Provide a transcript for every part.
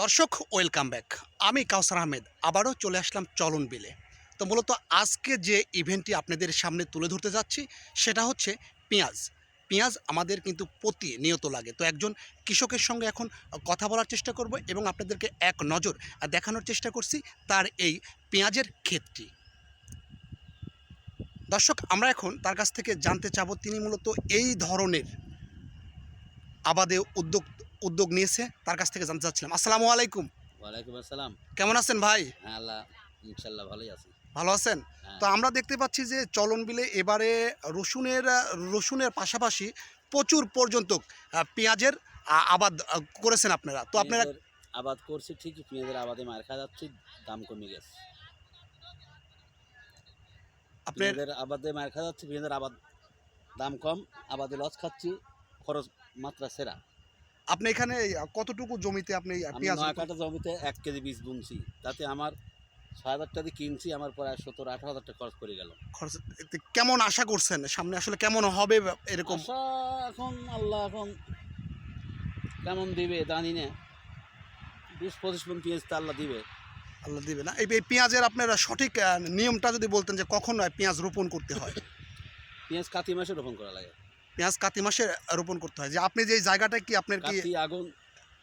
দর্শক welcome back আমি কাউসার আহমেদ, আবারও চলে আসলাম চলন বিলে। তো মূলত আজকে যে ইভেন্টটি আপনাদের সামনে তুলে ধরতে যাচ্ছি, সেটা হচ্ছে পেঁয়াজ। পেঁয়াজ আমাদের কিন্তু প্রতি নিয়ত লাগে। তো একজন কৃষকের সঙ্গে এখন কথা বলার চেষ্টা করব এবং আপনাদেরকে এক নজর দেখানোর চেষ্টা করছি তার এই পেঁয়াজের ক্ষেতটি। দর্শক, আমরা এখন তার কাছ থেকে জানতে চাব, তিনি মূলত এই ধরনের আবাদে উদ্যোগ উদ্যোগ নিয়েছে তার কাছ থেকে জানতে চাচ্ছিলাম। আসসালামু আলাইকুম। ওয়ালাইকুম আসসালাম। কেমন আছেন ভাই? হ্যাঁ আল্লাহ ইনশাল্লাহ ভালোই আছি। ভালো আছেন? হ্যাঁ। তো আমরা দেখতে পাচ্ছি যে চলন বিলে এবারে রসুনের রসুনের পাশাপাশি প্রচুর পর্যন্ত পেঁয়াজের আবাদ করেছেন আপনারা। তো আপনারা আবাদ করছি ঠিকই পেঁয়াজের আবাদে মার খা যাচ্ছি দাম কমে গেছে। আপনাদের আবাদে মার খা যাচ্ছে পেঁয়াজের আবাদ দাম কম আবাদে লস খাচ্ছি খরচ মাত্রা সেরা। আপনি এখানে কতটুকু জমিতে আপনি পেঁয়াজ নয় কাটা জমিতে এক কেজি বীজ বুনছি। তাতে আমার ছয় হাজার টাকা কিনছি আমার প্রায় সত্তর আঠারো হাজার টাকা খরচ করে গেল। খরচ কেমন আশা করছেন? সামনে আসলে কেমন হবে এরকম? এখন আল্লাহ এখন কেমন দিবে জানি না। বিশ পঁচিশ মন পেঁয়াজ তো আল্লাহ দিবে। আল্লাহ দিবে না। এই পেঁয়াজের আপনারা সঠিক নিয়মটা যদি বলতেন যে কখন পেঁয়াজ রোপণ করতে হয়? পেঁয়াজ কাতি মাসে রোপণ করা লাগে। পেঁয়াজ কাতি মাসে রোপণ করতে হয়। যে আপনি যে জায়গাটা কি আপনার কি আগুন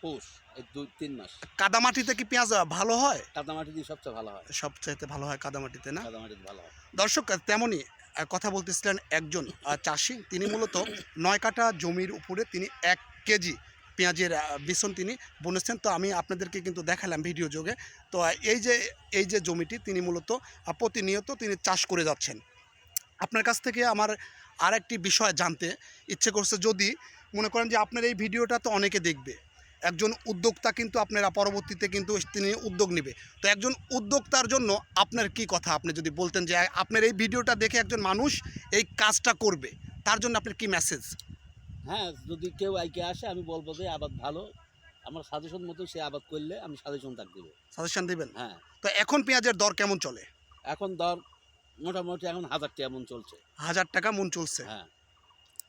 পৌষ দুই তিন মাস। কাদামাটিতে কি পেঁয়াজ ভালো হয়? কাদামাটি দিয়ে সবচেয়ে ভালো হয়। সবচাইতে ভালো হয় কাদামাটিতে না? কাদামাটিতে ভালো হয়। দর্শক তেমনই কথা বলতেছিলেন একজন চাষি। তিনি মূলত নয় কাঠা জমির উপরে তিনি এক কেজি পেঁয়াজের বিছন তিনি বুনেছেন। তো আমি আপনাদেরকে কিন্তু দেখালাম ভিডিও যোগে। তো এই যে এই যে জমিটি তিনি মূলত প্রতিনিয়ত তিনি চাষ করে যাচ্ছেন। আপনার কাছ থেকে আমার আর একটি বিষয় জানতে ইচ্ছে করছে। যদি মনে করেন যে আপনার এই ভিডিওটা তো অনেকে দেখবে। একজন উদ্যোক্তা কিন্তু আপনারা পরবর্তীতে কিন্তু তিনি উদ্যোগ নেবে। তো একজন উদ্যোক্তার জন্য আপনার কি কথা? আপনি যদি বলতেন যে আপনার এই ভিডিওটা দেখে একজন মানুষ এই কাজটা করবে তার জন্য আপনার কি মেসেজ হ্যাঁ যদি কেউ আইকে আসে আমি বলব যে আবাদ ভালো। আমার সাজেশন মতো সে আবাদ করলে আমি সাজেশন তাকে দেবো। সাজেশন দেবেন? হ্যাঁ। তো এখন পেঁয়াজের দর কেমন চলে? এখন দর মোটামুটি এখন হাজার টাকা এমন চলছে। হাজার টাকা মন চলছে। হ্যাঁ।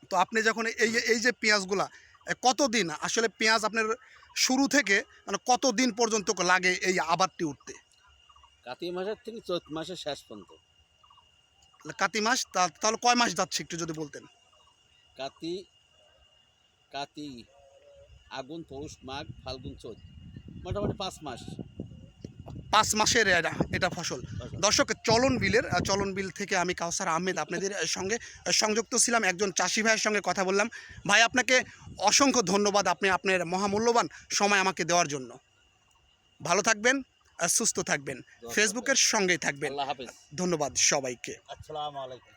তো আপনি যখন এই যে এই যে পেঁয়াজগুলা কতদিন আসলে পেঁয়াজ আপনার শুরু থেকে মানে কতদিন পর্যন্ত লাগে এই আবারটি উঠতে? কাতি মাসের থেকে চৈত মাসের শেষ পর্যন্ত। কাতি মাস তাহলে কয় মাস যাচ্ছে একটু যদি বলতেন? কাতি কাতি আগুন পৌষ মাঘ ফাল্গুন চৈত। মোটামুটি পাঁচ মাস। পাঁচ মাসের এটা ফসল। দর্শক চলন বিলের চলন বিল থেকে আমি কাউসার আহমেদ আপনাদের সঙ্গে সংযুক্ত ছিলাম। একজন চাষি ভাইয়ের সঙ্গে কথা বললাম। ভাই আপনাকে অসংখ্য ধন্যবাদ আপনি আপনার মহামূল্যবান সময় আমাকে দেওয়ার জন্য। ভালো থাকবেন সুস্থ থাকবেন। ফেসবুকের সঙ্গেই থাকবেন। ধন্যবাদ সবাইকে। আসসালামু আলাইকুম।